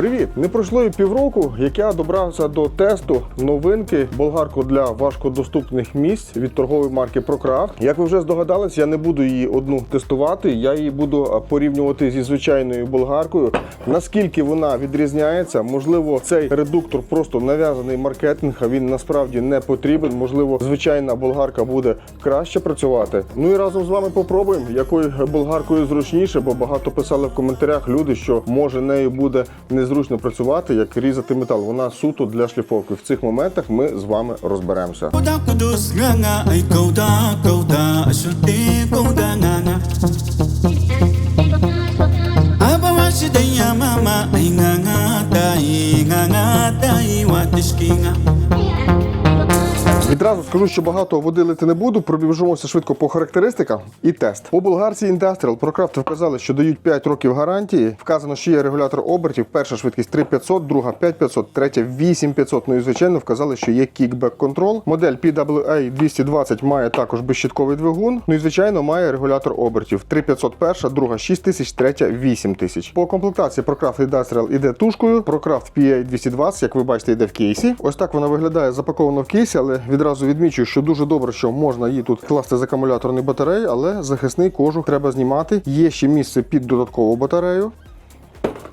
Привіт! Не пройшло і півроку, як я добрався до тесту новинки болгарку для важкодоступних місць від торгової марки ProCraft. Як ви вже здогадались, я не буду її одну тестувати. Я її буду порівнювати зі звичайною болгаркою. Наскільки вона відрізняється, можливо, цей редуктор просто нав'язаний маркетинг, а він насправді не потрібен. Можливо, звичайна болгарка буде краще працювати. Ну і разом з вами попробуємо, якою болгаркою зручніше, бо багато писали в коментарях люди, що може нею буде незручно працювати, як різати метал. Вона суто для шліфовки. В цих моментах ми з вами розберемося. Kau kudus nganga ai kau da kau da asute Відразу скажу, що багато води лити не буду. Пробіжимося швидко по характеристикам і тест. По болгарці Industrial ProCraft вказали, що дають 5 років гарантії. Вказано, що є регулятор обертів. Перша швидкість 3500, друга 5500, третя 8500. Ну і звичайно вказали, що є кікбек контрол. Модель PWA 220 має також безщітковий двигун. Ну і звичайно має регулятор обертів. 3500 перша, друга 6000, третя 8000. По комплектації ProCraft Industrial іде тушкою. ProCraft PA 220, як ви бачите, йде в кейсі. Ось так вона виглядає запаковано в кейсі, але відразу відмічу, що дуже добре, що можна її тут класти з акумуляторної батареї, але захисний кожух треба знімати. Є ще місце під додаткову батарею.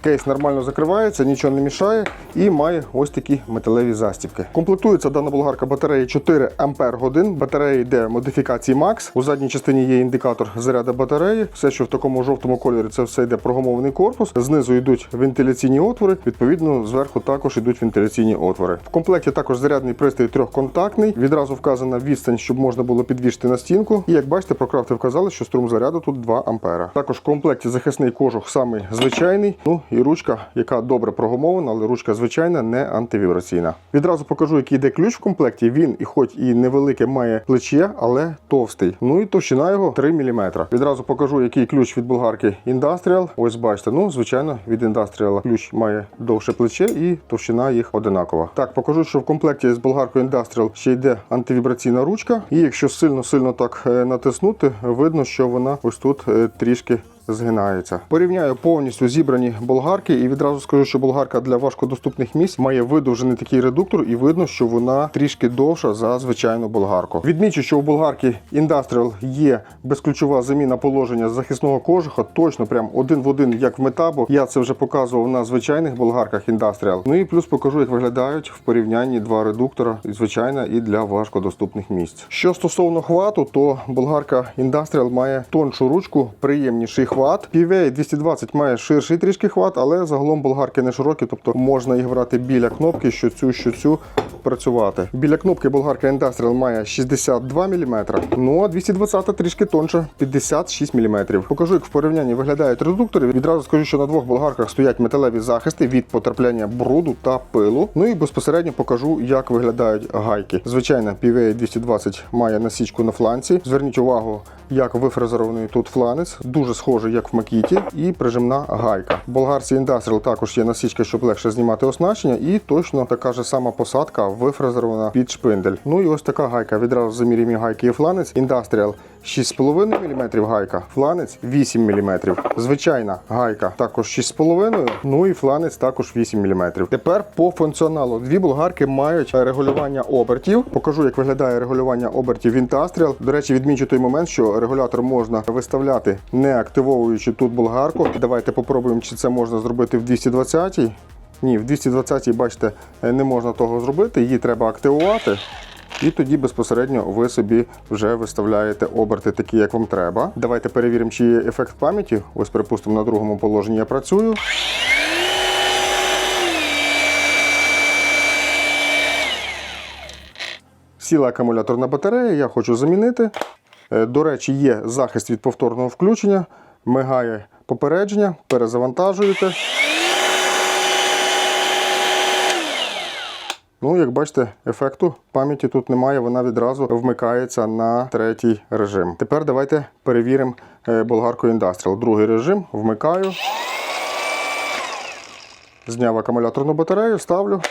Кейс нормально закривається, нічого не мішає і має ось такі металеві застібки. Комплектується дана болгарка батареї 4 Ампер годин. Батарея йде модифікації Max. У задній частині є індикатор заряду батареї. Все, що в такому жовтому кольорі, це все йде прогумований корпус. Знизу йдуть вентиляційні отвори. Відповідно, зверху також йдуть вентиляційні отвори. В комплекті також зарядний пристрій трьохконтактний. Відразу вказана відстань, щоб можна було підвішити на стінку. І як бачите, прокрафти вказали, що струм заряду тут 2 ампера. Також в комплекті захисний кожух самий звичайний. Ну і ручка, яка добре прогумована, але ручка звичайна, не антивібраційна. Відразу покажу, який йде ключ в комплекті. Він, і хоч і невелике, має плече, але товстий. Ну і товщина його 3 мм. Відразу покажу, який ключ від болгарки Industrial. Ось бачите, ну звичайно, від Industrial ключ має довше плече і товщина їх одинакова. Так, покажу, що в комплекті з болгаркою Industrial ще йде антивібраційна ручка. І якщо сильно-сильно так е, натиснути, видно, що вона ось тут е, трішки згинається. Порівняю повністю зібрані болгарки і відразу скажу, що болгарка для важкодоступних місць має видовжений такий редуктор, і видно, що вона трішки довша за звичайну болгарку. Відмічу, що у болгарки Industrial є безключова заміна положення захисного кожуха, точно прям один в один, як в метабо. Я це вже показував на звичайних болгарках Industrial. Ну і плюс покажу, як виглядають в порівнянні два редуктора, звичайна і для важкодоступних місць. Що стосовно хвату, то болгарка Industrial має тоншу ручку, приємніший хват. PVA 220 має ширший трішки хват, але загалом болгарки не широкі, тобто можна їх брати біля кнопки, що цю, що цю працювати. Біля кнопки болгарка Industrial має 62 мм, ну а 220 трішки тонша 56 мм. Покажу, як в порівнянні виглядають редуктори. Відразу скажу, що на двох болгарках стоять металеві захисти від потрапляння бруду та пилу. Ну і безпосередньо покажу, як виглядають гайки. Звичайно, PVA 220 має насічку на фланці. Зверніть увагу, як вифрезерований тут фланець, дуже схожий, як в макіті, і прижимна гайка. В болгарці Industrial також є насічка, щоб легше знімати оснащення, і точно така ж сама посадка вифрезерована під шпиндель. Ну і ось така гайка. Відразу замірюємо гайки і фланець. Industrial 6,5 мм гайка, фланець 8 мм. Звичайна гайка також 6,5 ну і фланець також 8 мм. Тепер по функціоналу. Дві болгарки мають регулювання обертів. Покажу, як виглядає регулювання обертів Industrial. До речі, відмічу той момент, що регулятор можна виставляти, не активовуючи тут болгарку. Давайте попробуємо, чи це можна зробити в 220 Ні, в 220 бачите, не можна того зробити. Її треба активувати. І тоді безпосередньо ви собі вже виставляєте оберти такі, як вам треба. Давайте перевіримо, чи є ефект пам'яті. Ось, припустимо, на другому положенні я працюю. Сіла акумуляторна батарея, я хочу замінити. Е, До речі, є захист від повторного включення, мигає попередження, перезавантажуєте. Ну, як бачите, ефекту пам'яті тут немає, вона відразу вмикається на третій режим. Тепер давайте перевіримо е, болгарку Industrial. Другий режим вмикаю. Зняв акумуляторну батарею, ставлю.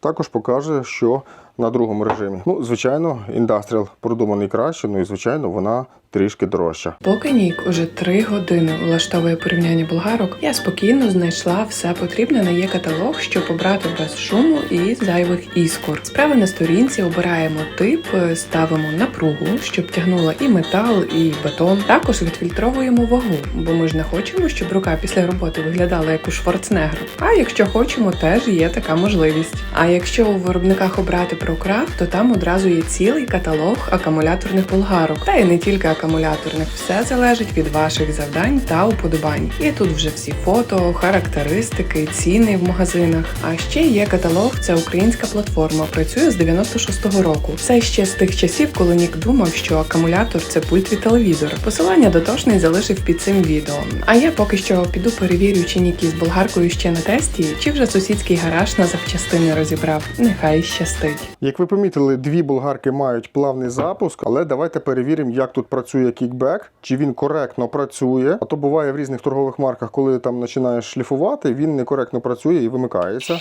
Також покаже, що на другому режимі. Ну, звичайно, індастріал продуманий краще, ну і звичайно, вона трішки дорожча. Поки Нік уже три години влаштовує порівняння болгарок, я спокійно знайшла все потрібне на є каталог, щоб обрати без шуму і зайвих іскор. Справа на сторінці обираємо тип, ставимо напругу, щоб тягнула і метал, і бетон. Також відфільтровуємо вагу, бо ми ж не хочемо, щоб рука після роботи виглядала як у Шварценеггера. А якщо хочемо, теж є така можливість. А якщо у виробниках обрати ProCraft, то там одразу є цілий каталог акумуляторних болгарок. Та й не тільки акумуляторних, все залежить від ваших завдань та уподобань. І тут вже всі фото, характеристики, ціни в магазинах. А ще є каталог, це українська платформа. Працює з 96-го року. Це ще з тих часів, коли Нік думав, що акумулятор це пульт від телевізора. Посилання дотошний залишив під цим відео. А я поки що піду перевірю, чи Нік із болгаркою ще на тесті, чи вже сусідський гараж на запчастини розібрав. Нехай щастить. Як ви помітили, дві болгарки мають плавний запуск, але давайте перевіримо, як тут працює кікбек, чи він коректно працює. А то буває в різних торгових марках, коли там починаєш шліфувати, він некоректно працює і вимикається.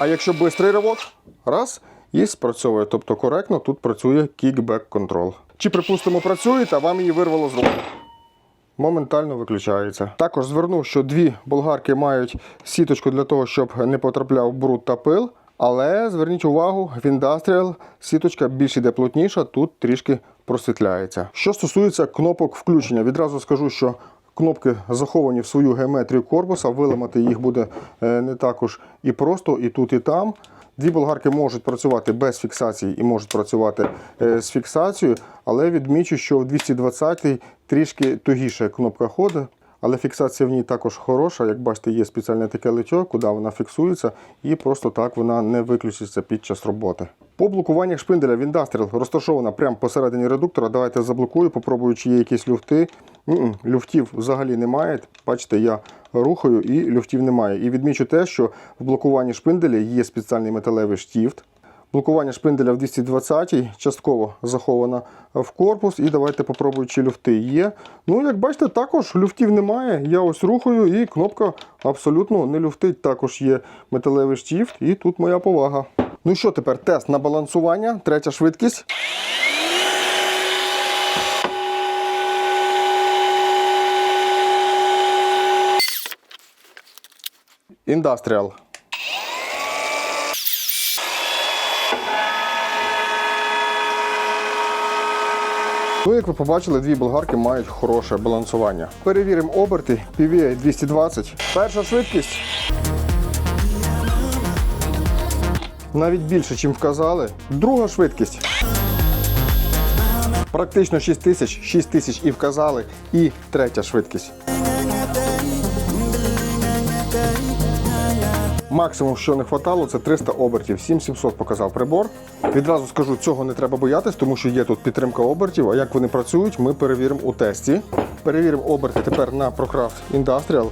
А якщо швидкий ривок, раз і спрацьовує. Тобто коректно тут працює кікбек контрол. Чи припустимо працює, та вам її вирвало з рук. Моментально виключається. Також зверну, що дві болгарки мають сіточку для того, щоб не потрапляв бруд та пил. Але зверніть увагу, в Industrial сіточка більш іде плотніша, тут трішки просвітляється. Що стосується кнопок включення, відразу скажу, що кнопки заховані в свою геометрію корпуса, виламати їх буде е, не також і просто, і тут, і там. Дві болгарки можуть працювати без фіксації і можуть працювати е, з фіксацією, але відмічу, що в 220-й трішки тугіша кнопка ходу. але фіксація в ній також хороша. Як бачите, є спеціальне таке литьо, куди вона фіксується, і просто так вона не виключиться під час роботи. По блокуваннях шпинделя в Industrial розташована прямо посередині редуктора. Давайте заблокую, попробую, чи є якісь люфти. М-м, Люфтів взагалі немає. Бачите, я рухаю і люфтів немає. І відмічу те, що в блокуванні шпинделя є спеціальний металевий штіфт. Блокування шпинделя в 220 частково заховано в корпус. І давайте попробую, чи люфти є. Ну, як бачите, також люфтів немає. Я ось рухаю, і кнопка абсолютно не люфтить. Також є металевий штіфт, і тут моя повага. Ну що тепер? Тест на балансування, третя швидкість. Індастріал. Ну, як ви побачили, дві болгарки мають хороше балансування. Перевіримо оберти PVA 220. Перша швидкість. Навіть більше, ніж вказали. Друга швидкість. Практично 6 тисяч, 6 тисяч і вказали. І третя швидкість. Максимум, що не хватало, це 300 обертів. 7700 показав прибор. Відразу скажу, цього не треба боятись, тому що є тут підтримка обертів. А як вони працюють, ми перевіримо у тесті. Перевіримо оберти тепер на ProCraft Industrial.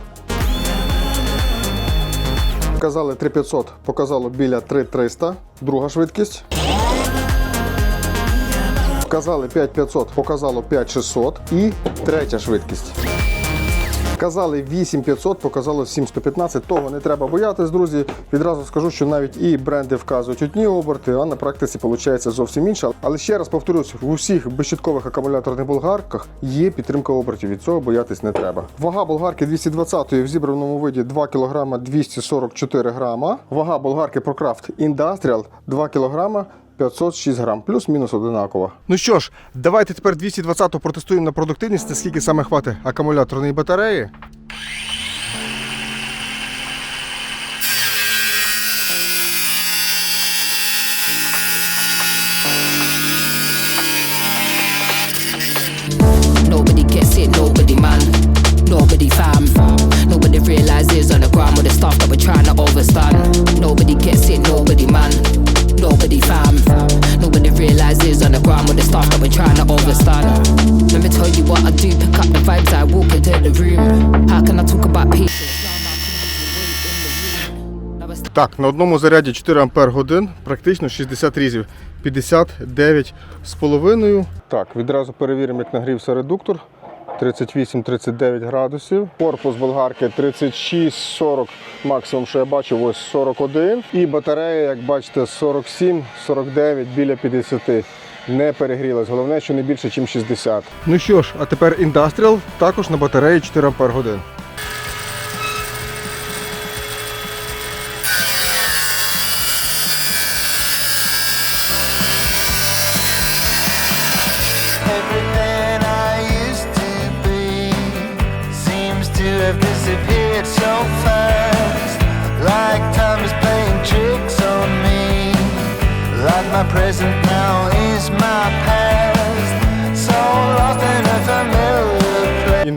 Показали 3500, показало біля 3300. Друга швидкість. Показали 5500, показало 5600. І третя швидкість. Казали 8500, показало 7115. Того не треба боятись, друзі. Відразу скажу, що навіть і бренди вказують одні оберти, а на практиці виходить зовсім інше. Але ще раз повторюсь, в усіх безщиткових акумуляторних болгарках є підтримка обертів. Від цього боятись не треба. Вага болгарки 220 в зібраному виді 2 кг 244 грама. Вага болгарки ProCraft Industrial 2 кг 506 грам, плюс-мінус одинаково. Ну що ж, давайте тепер 220 протестуємо на продуктивність, наскільки саме хватить акумуляторної батареї. Nobody fam. Nobody realizes on the ground with the stuff that we're trying to overstand. Nobody gets it, nobody man. Realizes on the ground with the stuff that we're trying to overstand. Let me tell you what I do, pick up the vibes, I walk into the room. How can I talk about patience? Так, на одному заряді 4 ампер годин, практично 60 різів, 59 з половиною. Так, відразу перевіримо, як нагрівся редуктор. 38-39 градусів. Корпус болгарки 36-40, максимум, що я бачив, ось 41. І батарея, як бачите, 47-49 біля 50. Не перегрілась. Головне, що не більше, ніж 60. Ну що ж, а тепер індастріал також на батареї 4 Ампер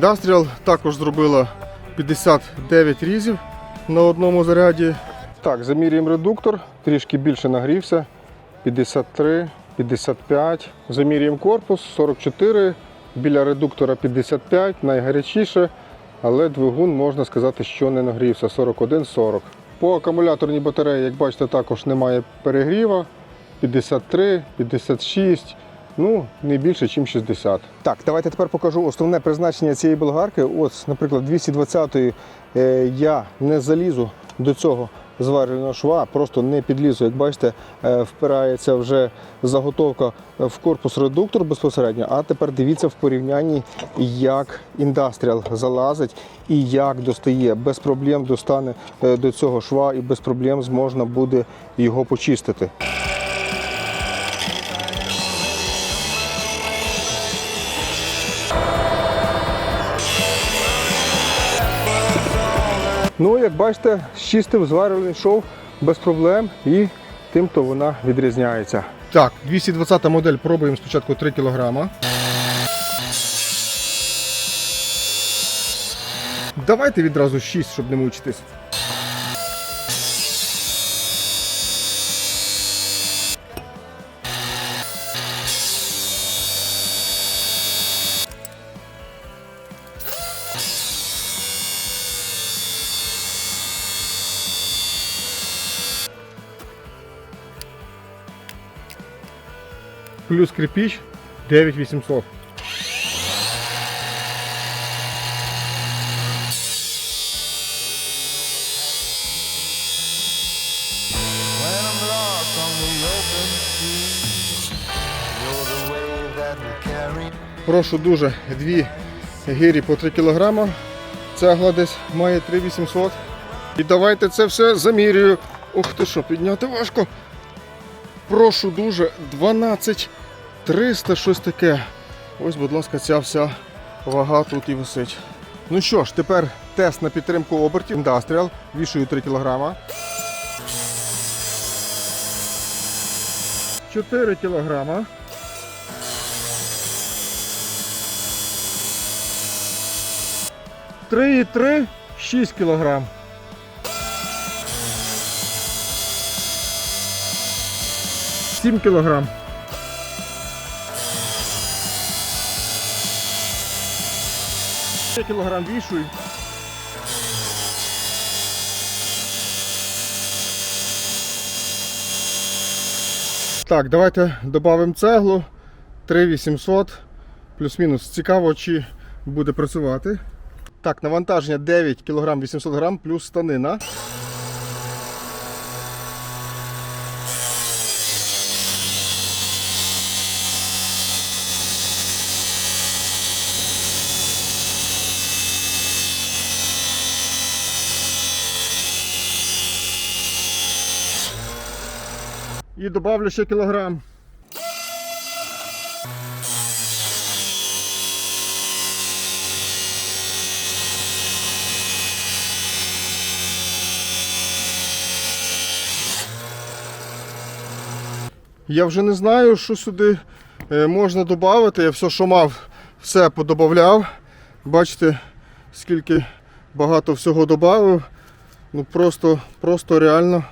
Індастріал також зробила 59 різів на одному заряді. Так, замірюємо редуктор, трішки більше нагрівся. 53, 55. Замірюємо корпус 44. Біля редуктора 55, найгарячіше, але двигун можна сказати, що не нагрівся 41-40. По акумуляторній батареї, як бачите, також немає перегріва. 53, 56. Ну, не більше, ніж 60. Так, давайте тепер покажу основне призначення цієї болгарки. От, наприклад, 220-ї е, я не залізу до цього зварювального шва, просто не підлізу. Як бачите, е, впирається вже заготовка в корпус редуктор безпосередньо. А тепер дивіться в порівнянні, як індастріал залазить і як достає. Без проблем достане е, до цього шва і без проблем зможна буде його почистити. Ну, як бачите, чистим, зварений шов без проблем і тим, то вона відрізняється. Так, 220 модель пробуємо спочатку 3 кг. Давайте відразу 6, щоб не мучитись. Will carry me. Прошу дуже, дві гирі по 3 кг. Цегла десь має 3800. І давайте це все замірюю. Ух ти що, підняти важко. Прошу дуже, 12 300 щось таке. Ось, будь ласка, ця вся вага тут і висить. Ну що ж, тепер тест на підтримку обертів. Індастріал. Вішую 3 кг. 4 кілограма. Три і три, 6 кілограм. Сім кілограм. Ще кілограм вішую. Так, давайте додамо цеглу. 3800 плюс-мінус. Цікаво, чи буде працювати. Так, навантаження 9 кг 800 г плюс станина. І добавлю ще кілограм. Я вже не знаю, що сюди е, можна додати. Я все, що мав, все подобавляв. Бачите, скільки багато всього додав. Ну просто, просто реально,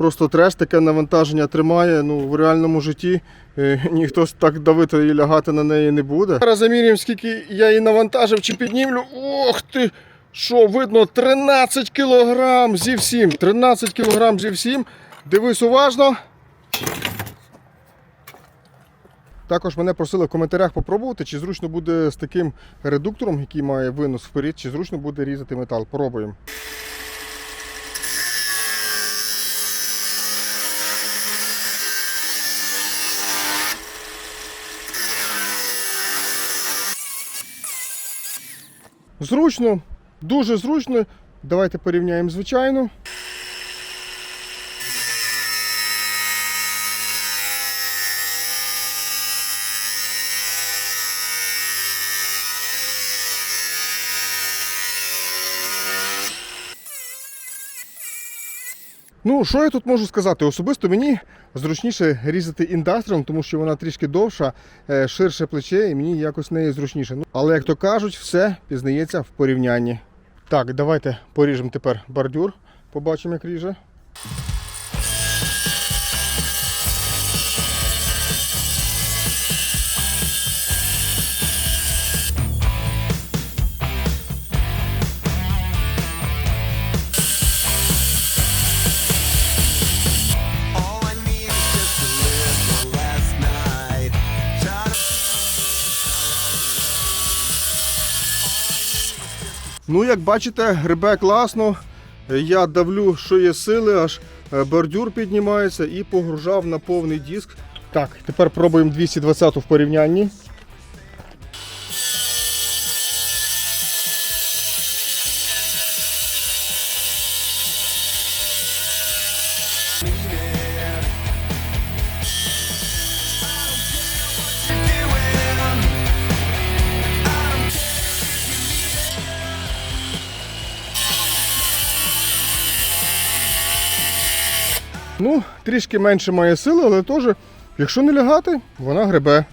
просто треш таке навантаження тримає. Ну, в реальному житті е, ніхто так давити і лягати на неї не буде. Зараз замірюємо, скільки я її навантажив чи піднімлю. Ох ти! Що, видно, 13 кілограм зі всім. 13 кілограм зі всім. Дивись уважно. Також мене просили в коментарях попробувати, чи зручно буде з таким редуктором, який має винос вперед, чи зручно буде різати метал. Пробуємо. Зручно, дуже зручно. Давайте порівняємо звичайно. Ну, що я тут можу сказати? Особисто мені зручніше різати індастріалом, тому що вона трішки довша, е, ширше плече, і мені якось неї зручніше. Ну, але як то кажуть, все пізнається в порівнянні. Так, давайте поріжемо тепер бордюр. Побачимо, як ріже. Ну, як бачите, грибе класно. Я давлю, що є сили, аж е, бордюр піднімається і погружав на повний диск. Так, тепер пробуємо 220 в порівнянні. Ну, трішки менше має сили, але теж, якщо не лягати, вона гребе.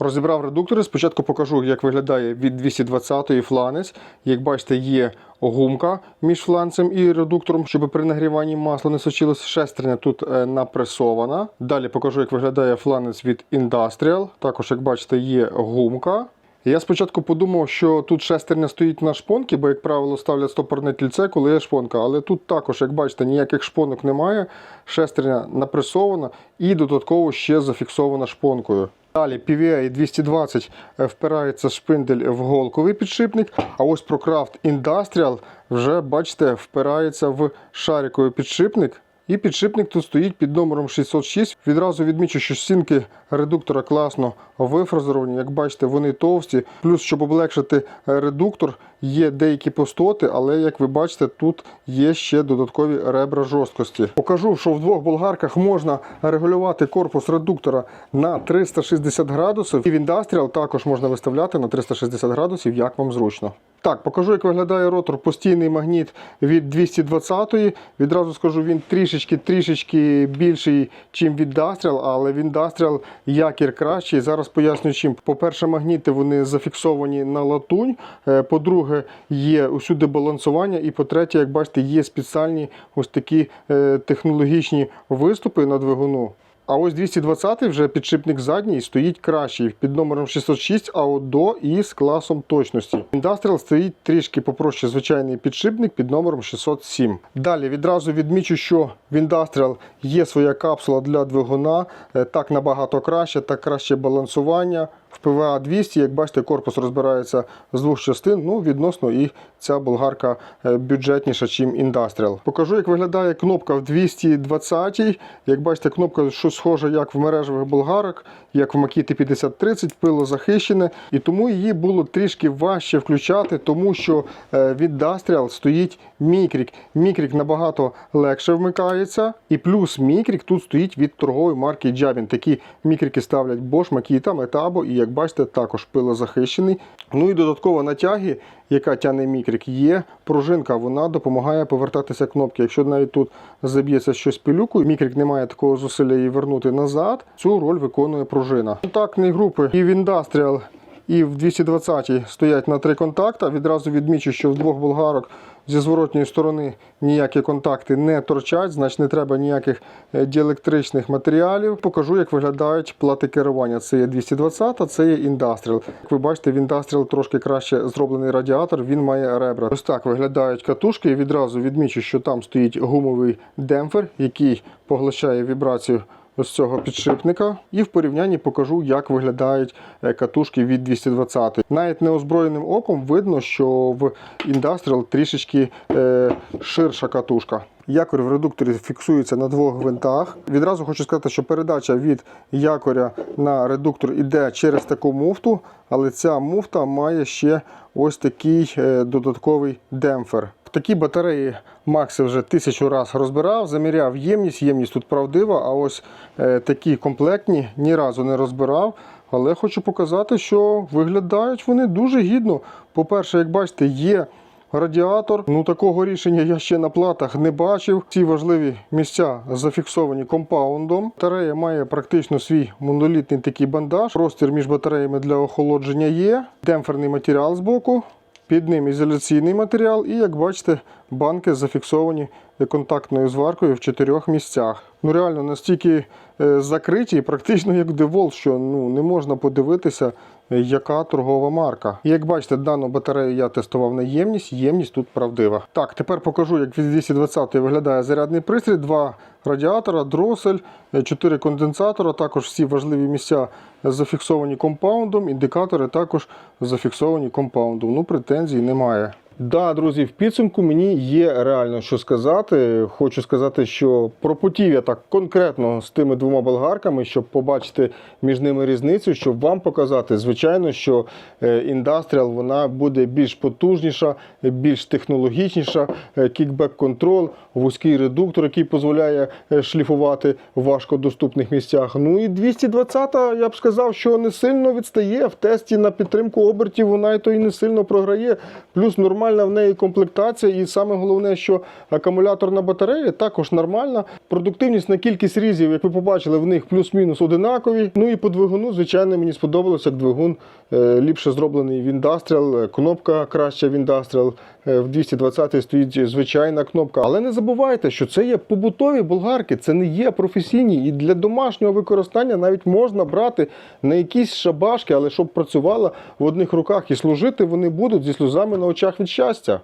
Розібрав редуктори. Спочатку покажу, як виглядає від 220-ї фланець. Як бачите, є гумка між фланцем і редуктором, щоб при нагріванні масло не сочилось. Шестерня тут е, напресована. Далі покажу, як виглядає фланець від Industrial. Також, як бачите, є гумка. Я спочатку подумав, що тут шестерня стоїть на шпонки, бо, як правило, ставлять стопорне кільце, коли є шпонка. Але тут також, як бачите, ніяких шпонок немає. Шестерня напресована і додатково ще зафіксована шпонкою. Далі PVA 220 впирається шпиндель в голковий підшипник, а ось ProCraft Industrial вже, бачите, впирається в шариковий підшипник. І підшипник тут стоїть під номером 606. Відразу відмічу, що стінки редуктора класно вифрезеровані. Як бачите, вони товсті. Плюс, щоб облегшити редуктор, є деякі пустоти, але як ви бачите, тут є ще додаткові ребра жорсткості. Покажу, що в двох болгарках можна регулювати корпус редуктора на 360 градусів. І в індастріал також можна виставляти на 360 градусів, як вам зручно. Так, покажу, як виглядає ротор. Постійний магніт від 220-ї. Відразу скажу, він трішечки-трішечки більший, ніж від Industrial, але в Industrial якір кращий. Зараз поясню чим. По-перше, магніти вони зафіксовані на латунь. Е, По-друге, є усюди балансування. І по-третє, як бачите, є спеціальні ось такі е, технологічні виступи на двигуну. А ось 220 вже підшипник задній стоїть кращий під номером 606 АОДО і з класом точності. Industrial стоїть трішки попроще звичайний підшипник під номером 607. Далі відразу відмічу, що в Industrial є своя капсула для двигуна. Е, Так набагато краще, так краще балансування. ПВА 200, як бачите, корпус розбирається з двох частин. Ну, відносно і ця болгарка е, бюджетніша, ніж Industrial. Покажу, як виглядає кнопка в 220. Як бачите, кнопка щось схоже, як в мережевих болгарок, як в Makita 5030, пило захищене. І тому її було трішки важче включати, тому що е, від Industrial стоїть мікрік. Мікрік набагато легше вмикається. І плюс мікрік тут стоїть від торгової марки Jabin. Такі мікрики ставлять Bosch, Makita, Metabo і, як бачите, також пилозахищений. Ну і додатково на тягі, яка тяне мікрик, є пружинка. Вона допомагає повертатися кнопки. Якщо навіть тут заб'ється щось пилюкою, мікрик не має такого зусилля її вернути назад. Цю роль виконує пружина. Контактні групи і в Industrial, і в 220 стоять на три контакта. Відразу відмічу, що в двох болгарок зі зворотньої сторони ніякі контакти не торчать, значить не треба ніяких е, діелектричних матеріалів. Покажу, як виглядають плати керування. Це є 220, а це є Industrial. Як ви бачите, в Industrial трошки краще зроблений радіатор, він має ребра. Ось так виглядають катушки. Відразу відмічу, що там стоїть гумовий демпфер, який поглощає вібрацію ось цього підшипника і в порівнянні покажу, як виглядають е, катушки від 220. Навіть неозброєним оком видно, що в Industrial трішечки е, ширша катушка. Якорь в редукторі фіксується на двох гвинтах. Відразу хочу сказати, що передача від якоря на редуктор іде через таку муфту, але ця муфта має ще ось такий е, додатковий демпфер. Такі батареї Макс вже тисячу раз розбирав, заміряв ємність. Ємність тут правдива, а ось е, такі комплектні ні разу не розбирав. Але хочу показати, що виглядають вони дуже гідно. По-перше, як бачите, є радіатор. Ну такого рішення я ще на платах не бачив. Ці важливі місця зафіксовані компаундом. Батарея має практично свій монолітний такий бандаж. Простір між батареями для охолодження є. Демпферний матеріал збоку. Під ним ізоляційний матеріал, і як бачите, банки зафіксовані контактною зваркою в чотирьох місцях. Ну реально настільки е, закриті, практично як девол, що ну не можна подивитися, яка торгова марка. І як бачите, дану батарею я тестував на ємність. Ємність тут правдива. Так, тепер покажу, як від 220 виглядає зарядний пристрій. Два радіатора, дросель, е, чотири конденсатора. Також всі важливі місця зафіксовані компаундом. Індикатори також зафіксовані компаундом. Ну, претензій немає. Да, друзі, в підсумку мені є реально що сказати. Хочу сказати, що пропотів я так конкретно з тими двома болгарками, щоб побачити між ними різницю, щоб вам показати, звичайно, що е, індастріал вона буде більш потужніша, більш технологічніша, кікбек контрол, вузький редуктор, який дозволяє е, шліфувати в важкодоступних місцях. Ну і 220-та, я б сказав, що не сильно відстає в тесті на підтримку обертів. Вона і то і не сильно програє. Плюс нормальна в неї комплектація, і саме головне, що акумуляторна батарея також нормальна. Продуктивність на кількість різів, як ви побачили, в них плюс-мінус одинакові. Ну і по двигуну, звичайно, мені сподобалося, як двигун е, ліпше зроблений в Industrial, е, кнопка краща в Industrial. Е, В 220 стоїть звичайна кнопка. Але не забувайте, що це є побутові болгарки, це не є професійні. І для домашнього використання навіть можна брати на якісь шабашки, але щоб працювала в одних руках і служити вони будуть зі сльозами на очах від щастя.